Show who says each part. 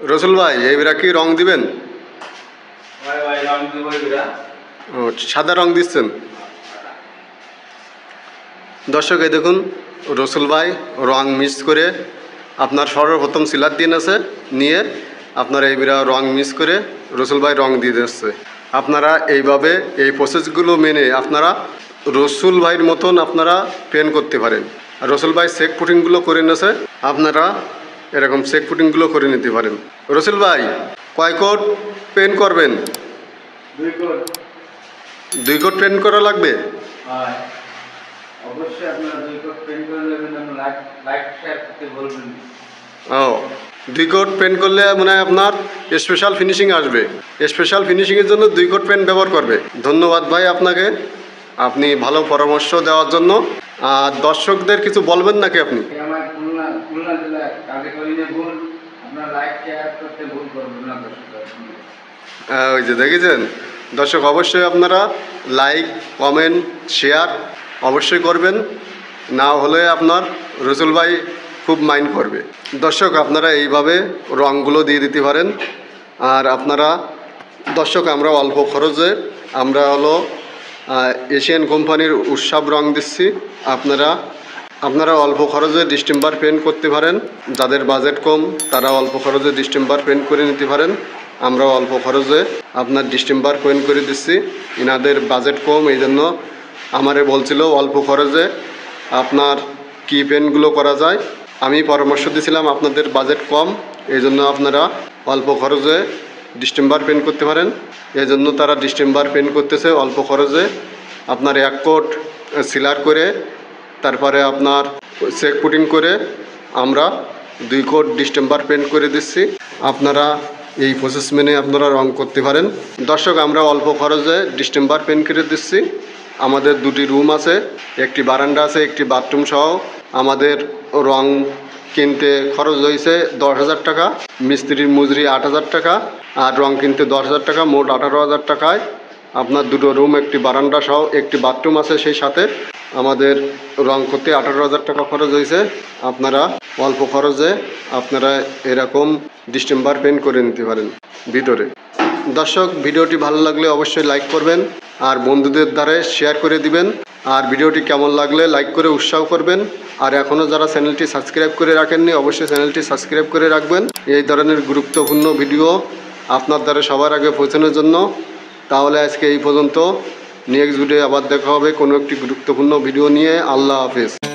Speaker 1: রসুল ভাই এইবার কি রং দিবেন? ও সাদা রং দিচ্ছেন? দর্শক এই দেখুন রসুল ভাই রং মিক্স করে আপনার সর্বপ্রথম সিলার দিন আছে নিয়ে আপনার এইবার রং মিক্স করে রসুল ভাই রং দিয়ে দিচ্ছে। আপনারা এইভাবে এই প্রসেসগুলো মেনে আপনারা রসুল ভাইয়ের মতন আপনারা পেন করতে পারেন। আর রসুল ভাই চেক ফুটিংগুলো করে নেছে আপনারা এরকম চেক ফুটিংগুলো করে নিতে পারেন। রসুল ভাই কয় কোট পেন করবেন?
Speaker 2: দুই কোট।
Speaker 1: পেন করা লাগবে? ও দুই কোট পেন করলে মনে হয় আপনার স্পেশাল ফিনিশিং আসবে। স্পেশাল ফিনিশিংয়ের জন্য দুই কোট পেন ব্যবহার করবে। ধন্যবাদ ভাই আপনাকে। আপনি ভালো পরামর্শ দেওয়ার জন্য। আর দর্শকদের কিছু বলবেন নাকি আপনি?
Speaker 2: আমার খুলনা খুলনা জেলা না
Speaker 1: ওই যে দেখেছেন? দর্শক, অবশ্যই আপনারা লাইক কমেন্ট শেয়ার অবশ্যই করবেন। না হলে আপনার রসুল ভাই খুব মাইন্ড করবে। দর্শক, আপনারা এইভাবে রঙগুলো দিয়ে দিতে পারেন। আর আপনারা, দর্শক, আমরা অল্প খরচে আমরা হলো এশিয়ান কোম্পানির উৎসব রং দিচ্ছি। আপনারা আপনারা অল্প খরচে ডিস্টেম্বার পেন্ট করতে পারেন। যাদের বাজেট কম, তারা অল্প খরচে ডিস্টেম্বার পেন্ট করে নিতে পারেন। আমরা অল্প খরচে আপনার ডিস্টেম্বার পেন্ট করে দিচ্ছি। ইনাদের বাজেট কম এই জন্য আমারে বলছিল অল্প খরচে আপনার কি পেন্টগুলো করা যায়। আমি পরামর্শ দিয়েছিলাম আপনাদের বাজেট কম এই জন্য আপনারা অল্প খরচে ডিস্টেম্বার পেন্ট করতে পারেন। এই জন্য তারা ডিস্টেম্বার পেন্ট করতেছে অল্প খরচে। আপনার এক কোট সিলার করে তারপরে আপনার চেক পুটিং করে আমরা দুই কোট ডিস্টেম্বার পেন্ট করে দিচ্ছি। আপনারা এই প্রসেস মেনে আপনারা রং করতে পারেন। দর্শক, আমরা অল্প খরচে ডিস্টেম্বার পেন্ট করে দিচ্ছি। আমাদের দুটি রুম আছে, একটি বারান্দা আছে, একটি বাথরুম সহ। আমাদের রং কিনতে খরচ হয়েছে দশ হাজার টাকা, মিস্ত্রির মজুরি আট হাজার টাকা, আর রং কিনতে দশ হাজার টাকা, মোট আঠারো হাজার টাকায় আপনার দুটো রুম একটি বারান্দা সহ একটি বাথরুম আছে সেই সাথে। আমাদের রং করতে আঠারো হাজার টাকা খরচ হয়েছে। আপনারা অল্প খরচে আপনারা এরকম ডিস্টেম্বার পেন্ট করে নিতে পারেন ভিতরে। দর্শক, ভিডিওটি ভালো লাগলে অবশ্যই লাইক করবেন আর বন্ধুদের দ্বারা শেয়ার করে দিবেন। আর ভিডিওটি কেমন লাগলে লাইক করে উৎসাহ করবেন। আর এখনও যারা চ্যানেলটি সাবস্ক্রাইব করে রাখেননি, অবশ্যই চ্যানেলটি সাবস্ক্রাইব করে রাখবেন। এই ধরনের গুরুত্বপূর্ণ ভিডিও আপনার দ্বারা সবার আগে পৌঁছানোর জন্য তাহলে আজকে এই পর্যন্ত। নেক্সট ভিডিও আবার দেখা হবে কোনো একটি গুরুত্বপূর্ণ ভিডিও নিয়ে। আল্লাহ হাফেজ।